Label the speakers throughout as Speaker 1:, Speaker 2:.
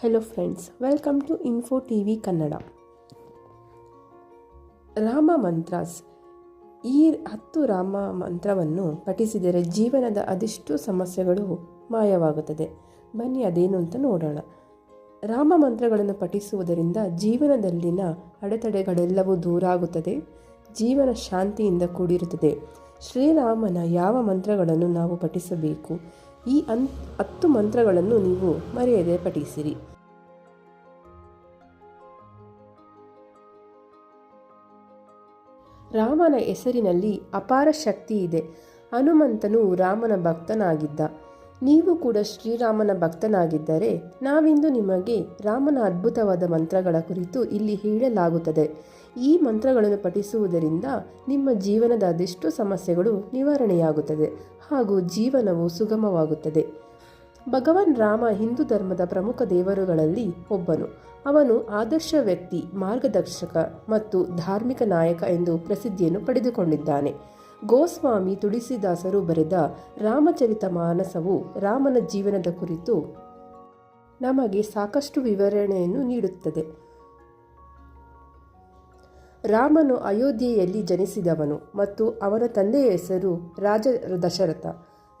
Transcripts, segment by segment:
Speaker 1: Hello friends welcome to Info T V Kannada Rama mantras ಈ ಹತ್ತು ರಾಮ ಮಂತ್ರವನ್ನು ಪಠಿಸಿದರೆ ಜೀವನದ ಅದೆಷ್ಟು ಸಮಸ್ಯೆಗಳು ಮಾಯವಾಗುತ್ತದೆ. ಬನ್ನಿ ಅದೇನು ಅಂತ ನೋಡೋಣ. ರಾಮ ಮಂತ್ರಗಳನ್ನು ಪಠಿಸುವುದರಿಂದ ಜೀವನದಲ್ಲಿನ ಅಡೆತಡೆಗಳೆಲ್ಲವೂ ದೂರ ಆಗುತ್ತದೆ ಜೀವನ ಶಾಂತಿಯಿಂದ ಕೂಡಿರುತ್ತದೆ. ಶ್ರೀರಾಮನ ಯಾವ ಮಂತ್ರಗಳನ್ನು ನಾವು ಪಠಿಸಬೇಕು? ಈ ಅನ್ ಹತ್ತು ಮಂತ್ರಗಳನ್ನು ನೀವು ಮರೆಯದೆ ಪಠಿಸಿರಿ ರಾಮನ ಹೆಸರಿನಲ್ಲಿ ಅಪಾರ ಶಕ್ತಿ ಇದೆ. ಹನುಮಂತನು ರಾಮನ ಭಕ್ತನಾಗಿದ್ದ. ನೀವು ಕೂಡ ಶ್ರೀರಾಮನ ಭಕ್ತನಾಗಿದ್ದರೆ ನಾವಿಂದು ನಿಮಗೆ ರಾಮನ ಅದ್ಭುತವಾದ ಮಂತ್ರಗಳ ಕುರಿತು ಇಲ್ಲಿ ಹೇಳಲಾಗುತ್ತದೆ. ಈ ಮಂತ್ರಗಳನ್ನು ಪಠಿಸುವುದರಿಂದ ನಿಮ್ಮ ಜೀವನದ ಅದೆಷ್ಟು ಸಮಸ್ಯೆಗಳು ನಿವಾರಣೆಯಾಗುತ್ತದೆ ಹಾಗೂ ಜೀವನವು ಸುಗಮವಾಗುತ್ತದೆ. ಭಗವಾನ್ ರಾಮ ಹಿಂದೂ ಧರ್ಮದ ಪ್ರಮುಖ ದೇವರುಗಳಲ್ಲಿ ಒಬ್ಬನು. ಅವನು ಆದರ್ಶ ವ್ಯಕ್ತಿ, ಮಾರ್ಗದರ್ಶಕ ಮತ್ತು ಧಾರ್ಮಿಕ ನಾಯಕ ಎಂದು ಪ್ರಸಿದ್ಧಿಯನ್ನು ಪಡೆದುಕೊಂಡಿದ್ದಾನೆ. ಗೋಸ್ವಾಮಿ ತುಳಸಿದಾಸರು ಬರೆದ ರಾಮಚರಿತ ಮಾನಸವು ರಾಮನ ಜೀವನದ ಕುರಿತು ನಮಗೆ ಸಾಕಷ್ಟು ವಿವರಣೆಯನ್ನು ನೀಡುತ್ತದೆ. ರಾಮನು ಅಯೋಧ್ಯೆಯಲ್ಲಿ ಜನಿಸಿದವನು ಮತ್ತು ಅವನ ತಂದೆಯ ಹೆಸರು ರಾಜ ದಶರಥ.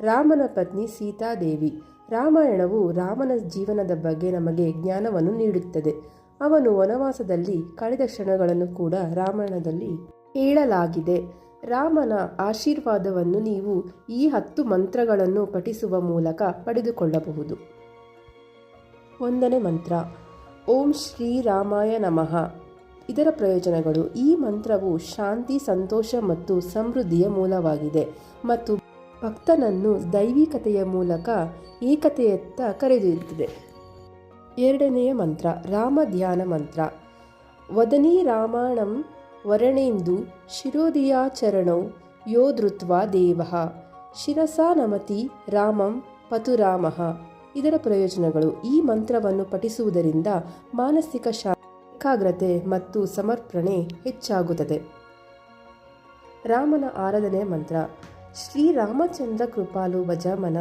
Speaker 1: ರಾಮನ ಪತ್ನಿ ಸೀತಾದೇವಿ. ರಾಮಾಯಣವು ರಾಮನ ಜೀವನದ ಬಗ್ಗೆ ನಮಗೆ ಜ್ಞಾನವನ್ನು ನೀಡುತ್ತದೆ. ಅವನು ವನವಾಸದಲ್ಲಿ ಕಳೆದ ಕ್ಷಣಗಳನ್ನು ಕೂಡ ರಾಮಾಯಣದಲ್ಲಿ ಹೇಳಲಾಗಿದೆ. ರಾಮನ ಆಶೀರ್ವಾದವನ್ನು ನೀವು ಈ ಹತ್ತು ಮಂತ್ರಗಳನ್ನು ಪಠಿಸುವ ಮೂಲಕ ಪಡೆದುಕೊಳ್ಳಬಹುದು. ಒಂದನೇ ಮಂತ್ರ, ಓಂ ಶ್ರೀರಾಮಾಯ ನಮಃ. ಇದರ ಪ್ರಯೋಜನಗಳು ಈ ಮಂತ್ರವು ಶಾಂತಿ, ಸಂತೋಷ ಮತ್ತು ಸಮೃದ್ಧಿಯ ಮೂಲವಾಗಿದೆ ಮತ್ತು ಭಕ್ತನನ್ನು ದೈವಿಕತೆಯ ಮೂಲಕ ಏಕತೆಯತ್ತ ಕರೆದೊಯ್ಯುತ್ತದೆ. ಎರಡನೆಯ ಮಂತ್ರ ರಾಮ ಧ್ಯಾನ ಮಂತ್ರ. ವದನಿ ರಾಮಾಯಣಂ ವರಣೇಂದು ಶಿರೋದಿಯಾಚರಣೌ ಯೋ ಧೃತ್ವ ದೇವ. ಶಿರಸಾ ನಮತಿ ರಾಮಂ ಪತುರಾಮಃ. ಇದರ ಪ್ರಯೋಜನಗಳು ಈ ಮಂತ್ರವನ್ನು ಪಠಿಸುವುದರಿಂದ ಮಾನಸಿಕ ಶಾ ಏಕಾಗ್ರತೆ ಮತ್ತು ಸಮರ್ಪಣೆ ಹೆಚ್ಚಾಗುತ್ತದೆ. ರಾಮನ ಆರಾಧನೆ ಮಂತ್ರ ಶ್ರೀರಾಮಚಂದ್ರ ಕೃಪಾಲು ಭಜಮನ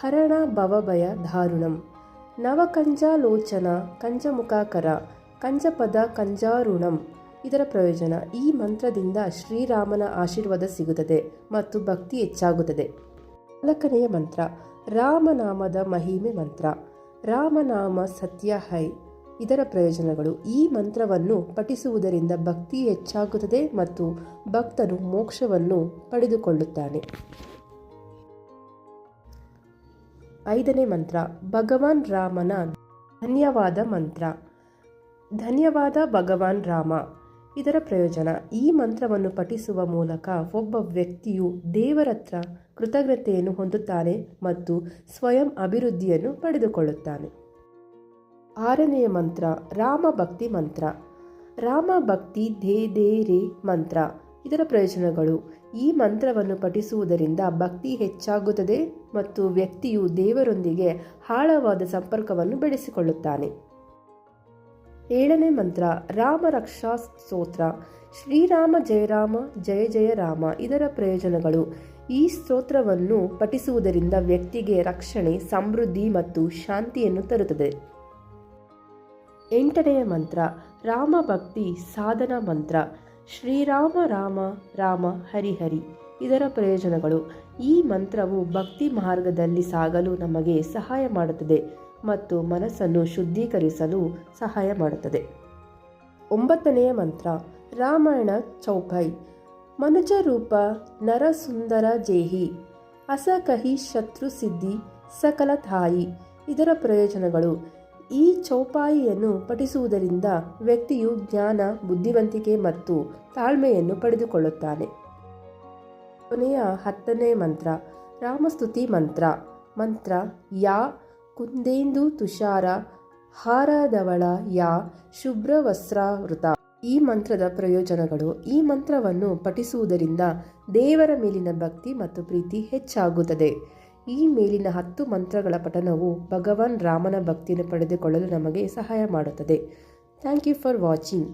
Speaker 1: ಹರಣ ಭವಭಯ ಧಾರುಣಂ. ನವಕಂಜಾಲೋಚನ, ಕಂಜಮುಖಾಕರ, ಕಂಜಪದ ಕಂಜಾರುಣಂ. ಇದರ ಪ್ರಯೋಜನ ಈ ಮಂತ್ರದಿಂದ ಶ್ರೀರಾಮನ ಆಶೀರ್ವಾದ ಸಿಗುತ್ತದೆ ಮತ್ತು ಭಕ್ತಿ ಹೆಚ್ಚಾಗುತ್ತದೆ. ನಾಲ್ಕನೆಯ ಮಂತ್ರ, ರಾಮನಾಮದ ಮಹಿಮೆ ಮಂತ್ರ. ರಾಮನಾಮ ಸತ್ಯ ಹೈ. ಇದರ ಪ್ರಯೋಜನಗಳು ಈ ಮಂತ್ರವನ್ನು ಪಠಿಸುವುದರಿಂದ ಭಕ್ತಿ ಹೆಚ್ಚಾಗುತ್ತದೆ ಮತ್ತು ಭಕ್ತನು ಮೋಕ್ಷವನ್ನು ಪಡೆದುಕೊಳ್ಳುತ್ತಾನೆ. ಐದನೇ ಮಂತ್ರ, ಭಗವಾನ್ ರಾಮನ ಧನ್ಯವಾದ ಮಂತ್ರ. ಧನ್ಯವಾದ ಭಗವಾನ್ ರಾಮ. ಇದರ ಪ್ರಯೋಜನ. ಈ ಮಂತ್ರವನ್ನು ಪಠಿಸುವ ಮೂಲಕ ಒಬ್ಬ ವ್ಯಕ್ತಿಯು ದೇವರತ್ರ ಕೃತಜ್ಞತೆಯನ್ನು ಹೊಂದುತ್ತಾನೆ ಮತ್ತು ಸ್ವಯಂ ಅಭಿವೃದ್ಧಿಯನ್ನು ಪಡೆದುಕೊಳ್ಳುತ್ತಾನೆ. ಆರನೆಯ ಮಂತ್ರ, ರಾಮ ಭಕ್ತಿ ಮಂತ್ರ. ರಾಮ ಭಕ್ತಿ ಧೇ ದೇ ರೇ ಮಂತ್ರ. ಇದರ ಪ್ರಯೋಜನಗಳು. ಈ ಮಂತ್ರವನ್ನು ಪಠಿಸುವುದರಿಂದ ಭಕ್ತಿ ಹೆಚ್ಚಾಗುತ್ತದೆ ಮತ್ತು ವ್ಯಕ್ತಿಯು ದೇವರೊಂದಿಗೆ ಆಳವಾದ ಸಂಪರ್ಕವನ್ನು ಬೆಳೆಸಿಕೊಳ್ಳುತ್ತಾನೆ. ಏಳನೇ ಮಂತ್ರ, ರಾಮ ರಕ್ಷಾ ಸ್ತೋತ್ರ. ಶ್ರೀರಾಮ ಜಯರಾಮ ಜಯ ಜಯ ರಾಮ, ಇದರ ಪ್ರಯೋಜನಗಳು. ಈ ಸ್ತೋತ್ರವನ್ನು ಪಠಿಸುವುದರಿಂದ ವ್ಯಕ್ತಿಗೆ ರಕ್ಷಣೆ, ಸಮೃದ್ಧಿ ಮತ್ತು ಶಾಂತಿಯನ್ನು ತರುತ್ತದೆ. ಎಂಟನೆಯ ಮಂತ್ರ, ರಾಮ ಭಕ್ತಿ ಸಾಧನ ಮಂತ್ರ. ಶ್ರೀರಾಮ ರಾಮ ರಾಮ ಹರಿಹರಿ ಇದರ ಪ್ರಯೋಜನಗಳು. ಈ ಮಂತ್ರವು ಭಕ್ತಿ ಮಾರ್ಗದಲ್ಲಿ ಸಾಗಲು ನಮಗೆ ಸಹಾಯ ಮಾಡುತ್ತದೆ. ಮತ್ತು ಮನಸ್ಸನ್ನು ಶುದ್ಧೀಕರಿಸಲು ಸಹಾಯ ಮಾಡುತ್ತದೆ. ಒಂಬತ್ತನೆಯ ಮಂತ್ರ, ರಾಮಾಯಣ ಚೌಪಾಯಿ ಮನುಜ ರೂಪ ನರಸುಂದರ ಜೇಹಿ. ಅಸಕಹಿ ಶತ್ರು ಸಿದ್ಧಿ, ಸಕಲ ತಾಯಿ. ಇದರ ಪ್ರಯೋಜನಗಳು. ಈ ಚೌಪಾಯಿಯನ್ನು ಪಠಿಸುವುದರಿಂದ ವ್ಯಕ್ತಿಯು ಜ್ಞಾನ, ಬುದ್ಧಿವಂತಿಕೆ ಮತ್ತು ತಾಳ್ಮೆಯನ್ನು ಪಡೆದುಕೊಳ್ಳುತ್ತಾನೆ. ಕೊನೆಯ ಹತ್ತನೇ ಮಂತ್ರ, ರಾಮಸ್ತುತಿ ಮಂತ್ರ. ಮಂತ್ರ ಯಾ ಕುಂದೇಂದು ತುಷಾರ, ಹಾರದವಳ ಯಾ ಶುಭ್ರವಸ್ತ್ರಾವೃತ. ಈ ಮಂತ್ರದ ಪ್ರಯೋಜನಗಳು, ಈ ಮಂತ್ರವನ್ನು ಪಠಿಸುವುದರಿಂದ ದೇವರ ಮೇಲಿನ ಭಕ್ತಿ ಮತ್ತು ಪ್ರೀತಿ ಹೆಚ್ಚಾಗುತ್ತದೆ. ಈ ಮೇಲಿನ ಹತ್ತು ಮಂತ್ರಗಳ ಪಠನವು ಭಗವಾನ್ ರಾಮನ ಭಕ್ತಿಯನ್ನು ಪಡೆದುಕೊಳ್ಳಲು ನಮಗೆ ಸಹಾಯ ಮಾಡುತ್ತದೆ. Thank you for watching.